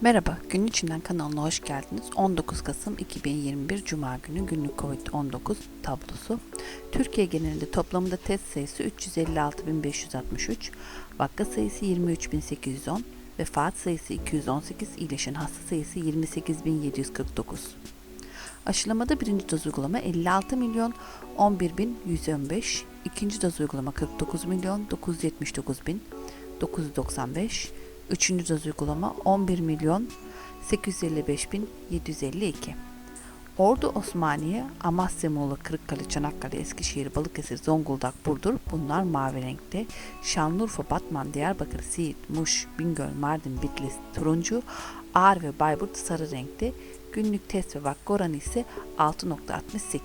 Merhaba, Günün İçinden kanalına hoş geldiniz. 19 Kasım 2021 Cuma günü günlük COVID-19 tablosu. Türkiye genelinde toplamda test sayısı 356.563, vaka sayısı 23.810, vefat sayısı 218, iyileşen hasta sayısı 28.749. Aşılamada birinci doz uygulama 56 milyon 11 bin 115, ikinci doz uygulama 49 milyon 979 bin 995, üçüncü doz uygulama 11 milyon 855 bin 752. Ordu, Osmaniye, Amasya, Muğla, Kırıkkale, Çanakkale, Eskişehir, Balıkesir, Zonguldak, Burdur bunlar mavi renkte. Şanlıurfa, Batman, Diyarbakır, Siirt, Muş, Bingöl, Mardin, Bitlis, turuncu, Ağrı ve Bayburt sarı renkte. Günlük test ve vaka oranı ise 6.68.